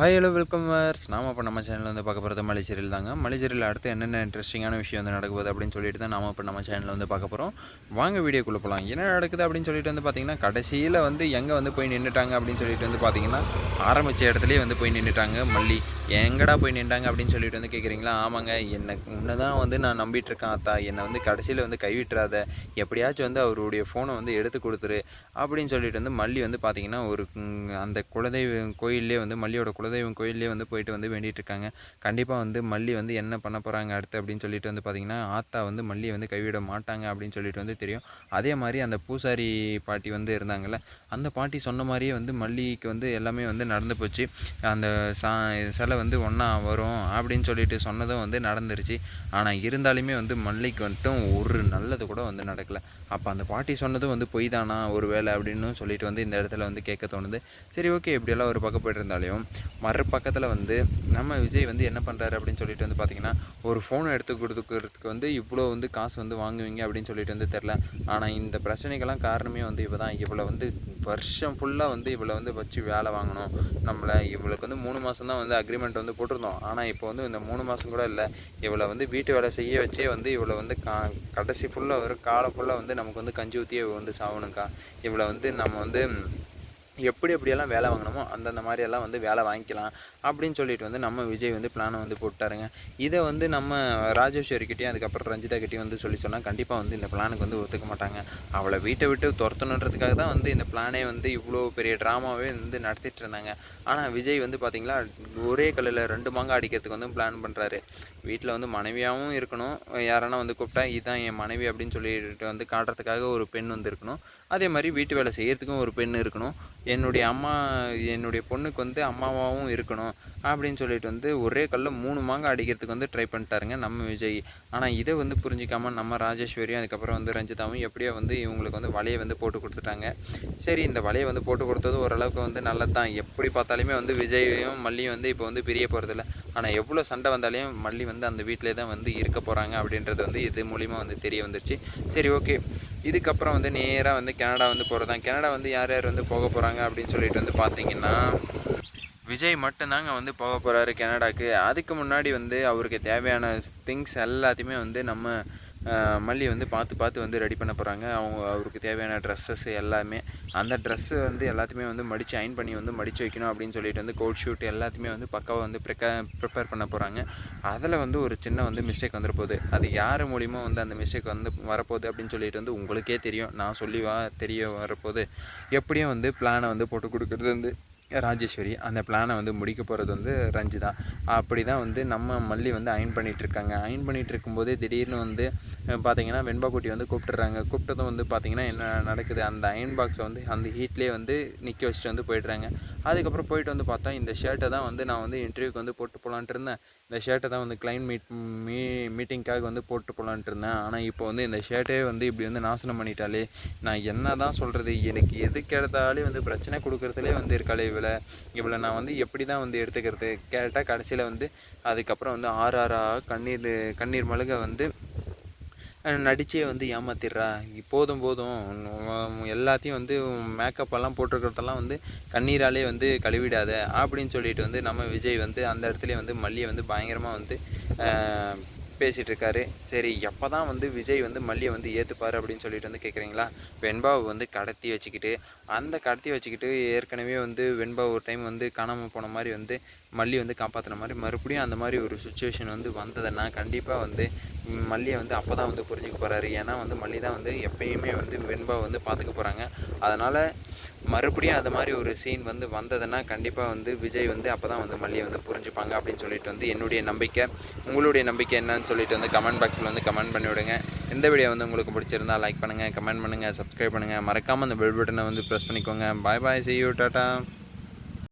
Hi hello welcome verse நாம் இப்போ நம்ம சேனலில் வந்து பார்க்க போகிறது மலைச்சேரியில் தாங்க. மலைச்சேரியில் அடுத்து என்னென்ன இன்ட்ரெஸ்டிங்கான விஷயம் வந்து நடக்குது அப்படின்னு சொல்லிட்டு தான் நாம் இப்போ நம்ம சேனலில் வந்து பார்க்க போகிறோம் வாங்க வீடியோக்குள்ளே போகலாம் என்ன நடக்குது அப்படின்னு சொல்லிட்டு வந்து பார்த்தீங்கன்னா கடைசியில் வந்து எங்கே வந்து போய் நின்றுட்டாங்க அப்படின்னு சொல்லிட்டு வந்து பார்த்தீங்கன்னா ஆரம்பித்த இடத்துலேயே வந்து போய் நின்றுட்டாங்க மல்லி. எங்கடா போய் நின்றாங்க அப்படின்னு சொல்லிட்டு வந்து கேட்குறீங்களா ஆமாங்க. என்னை உன்னை தான் வந்து நான் நம்பிட்டு இருக்கேன் அத்தா. என்னை வந்து கடைசியில் வந்து கைவிட்டுறாத. எப்படியாச்சும் வந்து அவருடைய ஃபோனை வந்து எடுத்து கொடுத்துரு அப்படின்னு சொல்லிட்டு வந்து மல்லி வந்து பார்த்தீங்கன்னா ஒரு அந்த குலதெய்வம் கோயிலே வந்து மல்லியோட குலதெய்வம் கோயிலே வந்து போயிட்டு வந்து வேண்டிகிட்டு இருக்காங்க கண்டிப்பாக வந்து மல்லி வந்து என்ன பண்ண போகிறாங்க அடுத்து அப்படின்னு சொல்லிட்டு வந்து பார்த்தீங்கன்னா ஆத்தா வந்து மல்லியை வந்து கைவிட மாட்டாங்க அப்படின்னு சொல்லிட்டு வந்து தெரியும். அதே மாதிரி அந்த பூசாரி பாட்டி வந்து இருந்தாங்கல்ல அந்த பாட்டி சொன்ன மாதிரியே வந்து மல்லிக்கு வந்து எல்லாமே வந்து நடந்து போச்சு. அந்த சா சிலை வந்து ஒன்றா வரும் அப்படின்னு சொல்லிட்டு சொன்னதும் வந்து நடந்துருச்சு. ஆனால் இருந்தாலுமே வந்து மல்லிக்கு வந்துட்டும் ஒரு நல்லது கூட வந்து நடக்கலை. அப்போ அந்த பாட்டி சொன்னதும் வந்து பொய் தானா ஒரு வேலை அப்படின்னு சொல்லிட்டு வந்து இந்த இடத்துல வந்து கேட்க தோணுது. சரி ஓகே இப்படியெல்லாம் ஒரு பக்கம் போயிட்டு இருந்தாலையும் மறுபக்கத்தில் வந்து நம்ம விஜய் வந்து என்ன பண்ணுறாரு அப்படின்னு சொல்லிட்டு வந்து பார்த்திங்கன்னா ஒரு ஃபோனை எடுத்து கொடுத்துக்கிறதுக்கு வந்து இவ்வளோ வந்து காசு வந்து வாங்குவீங்க அப்படின்னு சொல்லிட்டு வந்து தெரில ஆனால் இந்த பிரச்சனைக்கெல்லாம் காரணமே வந்து இவ தான் இவ்வளோ வந்து வருஷம் ஃபுல்லாக வந்து இவளை வந்து வச்சு வேலை வாங்கணும். நம்மளை இவளுக்கு வந்து மூணு மாதம் தான் வந்து அக்ரிமெண்ட் வந்து போட்டிருந்தோம். ஆனால் இப்போ வந்து இந்த மூணு மாதம் கூட இல்லை. இவளை வந்து வீட்டு வேலை செய்ய வச்சே வந்து இவளை வந்து கா கடைசி ஃபுல்லாக ஒரு காலை ஃபுல்லாக வந்து நமக்கு வந்து கஞ்சி ஊற்றியே வந்து சாகணுக்கா இவளை வந்து நம்ம வந்து எப்படி எப்படியெல்லாம் வேலை வாங்கணுமோ அந்தந்த மாதிரியெல்லாம் வந்து வேலை வாங்கிக்கலாம் அப்படின்னு சொல்லிட்டு வந்து நம்ம விஜய் வந்து பிளானை வந்து போட்டாருங்க. இதை வந்து நம்ம ராஜேஸ்வரிக்கிட்டையும் அதுக்கப்புறம் ரஞ்சிதா கிட்டேயும் வந்து சொல்லி சொன்னால் கண்டிப்பாக வந்து இந்த பிளானுக்கு வந்து ஒத்துக்க மாட்டாங்க. அவளை வீட்டை விட்டு துரத்தணுன்றதுக்காக தான் வந்து இந்த பிளானே வந்து இவ்வளோ பெரிய ட்ராமாவே வந்து நடத்திட்டு இருந்தாங்க. ஆனால் விஜய் வந்து பார்த்திங்களா ஒரே கல்லில் ரெண்டு மாங்காய் அடிக்கிறதுக்கு வந்து பிளான் பண்ணுறாரு வீட்டில் வந்து மனைவியாகவும் இருக்கணும். யாரானா வந்து கூப்பிட்டா இதுதான் என் மனைவி அப்படின்னு சொல்லிட்டு வந்து காட்டுறதுக்காக ஒரு பெண் வந்து இருக்கணும். அதே மாதிரி வீட்டு வேலை செய்கிறதுக்கும் ஒரு பெண் இருக்கணும். என்னுடைய அம்மா என்னுடைய பொண்ணுக்கு வந்து அம்மாவாகவும் இருக்கணும் அப்படின்னு சொல்லிட்டு வந்து ஒரே கல்லில் மூணு மாங்காய் அடிக்கிறதுக்கு வந்து ட்ரை பண்ணிட்டாருங்க நம்ம விஜய். ஆனால் இதை வந்து புரிஞ்சிக்காமல் நம்ம ராஜேஸ்வரியும் அதுக்கப்புறம் வந்து ரஞ்சிதாவும் எப்படியோ வந்து இவங்களுக்கு வந்து வலையை வந்து போட்டு கொடுத்துட்டாங்க. சரி இந்த வலையை வந்து போட்டு கொடுத்தது ஓரளவுக்கு வந்து நல்லது தான் எப்படி பார்த்தாலுமே வந்து விஜயும் மல்லியும் வந்து இப்போ வந்து பிரிய போகிறதில்ல ஆனால் எவ்வளோ சண்டை வந்தாலையும் மல்லி வந்து அந்த வீட்டிலே தான் வந்து இருக்க போகிறாங்க அப்படின்றது வந்து இது மூலிமா வந்து தெரிய வந்துருச்சு. சரி ஓகே. இதுக்கப்புறம் வந்து நேராக வந்து கனடா வந்து போகிறது தான் கனடா வந்து யார் யார் வந்து போக போகிறாங்க அப்படின்னு சொல்லிட்டு வந்து பார்த்தீங்கன்னா விஜய் மட்டும்தாங்க வந்து போக போகிறாரு கனடாக்கு. அதுக்கு முன்னாடி வந்து அவருக்கு தேவையான திங்ஸ் எல்லாத்தையுமே வந்து நம்ம மல்லி வந்து பார்த்து பார்த்து வந்து ரெடி பண்ண போகிறாங்க அவங்க அவருக்கு தேவையான ட்ரெஸ்ஸஸ் எல்லாமே. அந்த ட்ரெஸ்ஸு வந்து எல்லாத்தையுமே வந்து மடித்து அயன் பண்ணி வந்து மடித்து வைக்கணும் அப்படின்னு சொல்லிட்டு வந்து கோட் ஷூட் எல்லாத்தையுமே வந்து பக்காவாக வந்து ப்ரிக்க ப்ரிப்பேர் பண்ண போகிறாங்க அதில் வந்து ஒரு சின்ன வந்து மிஸ்டேக் வந்துட போகுது. அது யார் மூலிமா வந்து அந்த மிஸ்டேக் வந்து வரப்போகுது அப்படின்னு சொல்லிட்டு வந்து உங்களுக்கே தெரியும். நான் சொல்லி வா தெரிய வரப்போகுது. எப்படியும் வந்து பிளானை வந்து போட்டு கொடுக்குறது வந்து ராஜேஸ்வரி அந்த பிளானை வந்து முடிக்க போகிறது வந்து ரஞ்சிதா. அப்படி தான் வந்து நம்ம மல்லி வந்து அயன் பண்ணிகிட்டு இருக்காங்க. அயன் பண்ணிகிட்டு இருக்கும்போதே திடீர்னு வந்து பார்த்திங்கன்னா வெண்பாக்குட்டி வந்து கூப்பிட்டுறாங்க. கூப்பிட்டதும் வந்து பார்த்திங்கன்னா என்ன நடக்குது? அந்த அயன் பாக்ஸை வந்து அந்த ஹீட்லேயே வந்து நிற்க வச்சுட்டு வந்து போயிடுறாங்க. அதுக்கப்புறம் போயிட்டு வந்து பார்த்தா இந்த ஷர்ட்டை தான் வந்து நான் வந்து இன்டர்வியூக்கு வந்து போட்டு போகலான்ட்டு இருந்தேன். இந்த ஷர்ட்டை தான் வந்து கிளைண்ட் மீட் மீ மீட்டிங்க்காக வந்து போட்டு போகலான்ட்டு இருந்தேன். ஆனால் இப்போ வந்து இந்த ஷர்ட்டே வந்து இப்படி வந்து நாசனம் பண்ணிட்டாலே நான் என்ன தான் சொல்கிறது எனக்கு எதுக்கு எடுத்தாலே வந்து பிரச்சனை கொடுக்குறதுலே வந்து இருக்காளே இவளை. இவளை நான் வந்து எப்படி தான் வந்து எடுத்துக்கிறது? கேட்டால் கடைசியில் வந்து அதுக்கப்புறம் வந்து ஆறு ஆறாக கண்ணீர் கண்ணீர் மழுக வந்து நடிச்சே வந்து ஏமாத்திடுறா. போதும் போதும். எல்லாத்தையும் வந்து மேக்கப் எல்லாம் போட்டிருக்கிறதெல்லாம் வந்து கண்ணீராலே வந்து கழுவிடாத அப்படின்னு சொல்லிட்டு வந்து நம்ம விஜய் வந்து அந்த இடத்துல வந்து மல்லியை வந்து பயங்கரமாக வந்து பேசிகிட்டு இருக்காரு. சரி எப்போ தான் வந்து விஜய் வந்து மல்லியை வந்து ஏற்றுப்பார் அப்படின்னு சொல்லிட்டு வந்து கேட்குறீங்களா வெண்பாவை வந்து கடத்தி வச்சுக்கிட்டு அந்த கடத்தி வச்சுக்கிட்டு ஏற்கனவே வந்து வெண்பா ஒரு டைம் வந்து காணாமல் போன மாதிரி வந்து மல்லி வந்து காப்பாற்றின மாதிரி மறுபடியும் அந்த மாதிரி ஒரு சுச்சுவேஷன் வந்து வந்ததுன்னா கண்டிப்பாக வந்து மல்லியை வந்து அப்போ தான் வந்து புரிஞ்சுக்க போகிறாரு ஏன்னா வந்து மல்லி தான் வந்து எப்பயுமே வந்து வெண்பாவை வந்து பார்த்துக்க போகிறாங்க அதனால் மறுபடியும் அது மாதிரி ஒரு சீன் வந்து வந்ததுன்னா கண்டிப்பாக வந்து விஜய் வந்து அப்போ தான் வந்து மல்லியை வந்து புரிஞ்சுப்பாங்க அப்படின்னு சொல்லிட்டு வந்து என்னுடைய நம்பிக்கை. உங்களுடைய நம்பிக்கை என்னன்னு சொல்லிட்டு வந்து கமெண்ட் பாக்ஸில் வந்து கமெண்ட் பண்ணி விடுங்க. இந்த வீடியோ வந்து உங்களுக்கு பிடிச்சிருந்தா லைக் பண்ணுங்கள் கமெண்ட் பண்ணுங்கள் சப்ஸ்கிரைப் பண்ணுங்கள் மறக்காமல் அந்த பெல் பட்டனை வந்து ப்ரெஸ் பண்ணிக்கோங்க. Bye bye see you tata